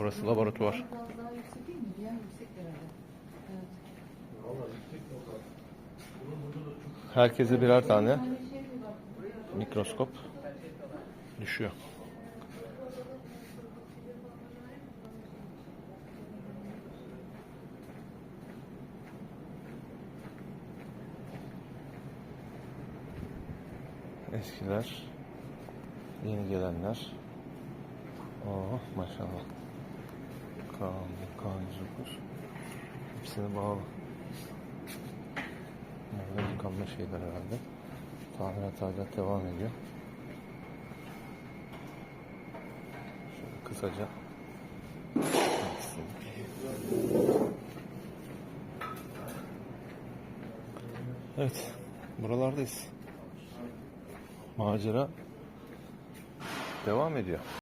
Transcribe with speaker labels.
Speaker 1: Burası laboratuvar. Herkese birer tane mikroskop düşüyor. Eskiler, yeni gelenler. Oh maşallah. Kaan, Kaan 109. Hepsini bağlı. Burada yıkanma şeyler herhalde. Tamirat hala devam ediyor. Şöyle kısaca Evet, buralardayız. Macera devam ediyor.